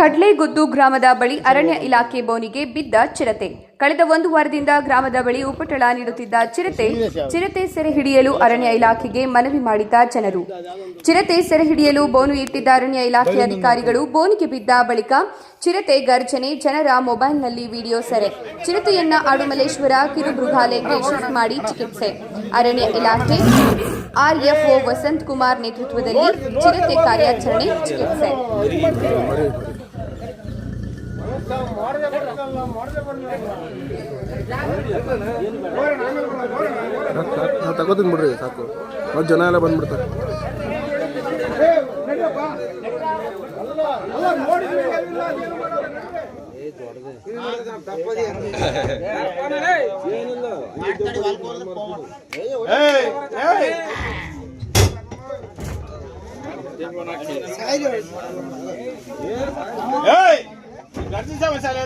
ಕಡ್ಲೆಗುದ್ದು ಗ್ರಾಮದ ಬಳಿ ಅರಣ್ಯ ಇಲಾಖೆ ಬೋನಿಗೆ ಬಿದ್ದ ಚಿರತೆ. ಕಳೆದ ಒಂದು ವಾರದಿಂದ ಗ್ರಾಮದ ಬಳಿ ಉಪಟಳ ನೀಡುತ್ತಿದ್ದ ಚಿರತೆ ಚಿರತೆ ಸೆರೆ ಹಿಡಿಯಲು ಅರಣ್ಯ ಇಲಾಖೆಗೆ ಮನವಿ ಮಾಡಿದ್ದ ಜನರು. ಚಿರತೆ ಸೆರೆ ಹಿಡಿಯಲು ಬೋನು ಇಟ್ಟಿದ್ದ ಅರಣ್ಯ ಇಲಾಖೆ ಅಧಿಕಾರಿಗಳು ಬೋನಿಗೆ ಬಿದ್ದ ಬಳಿಕ ಚಿರತೆ ಗರ್ಜನೆ, ಜನರ ಮೊಬೈಲ್ನಲ್ಲಿ ವಿಡಿಯೋ ಸೆರೆ. ಚಿರತೆಯನ್ನ ಆಡುಮಲೇಶ್ವರ ಕಿರುಮೃಗಾಲಯಕ್ಕೆ ಶಿಫ್ಟ್ ಮಾಡಿ ಚಿಕಿತ್ಸೆ. ಅರಣ್ಯ ಇಲಾಖೆ ಆರ್ಎಫ್ಒ ವಸಂತ್ ಕುಮಾರ್ ನೇತೃತ್ವದಲ್ಲಿ ಚಿರತೆ ಕಾರ್ಯಾಚರಣೆ ಚಿಕಿತ್ಸೆ. ನಾ ತಗೋತೀನಿ ಬಿಡ್ರಿ ಸಾಕು. ಮತ್ತೆ ಜನ ಎಲ್ಲ ಬಂದ್ಬಿಡ್ತಾರೆ. ಏಯ್. దర్శించామ సార్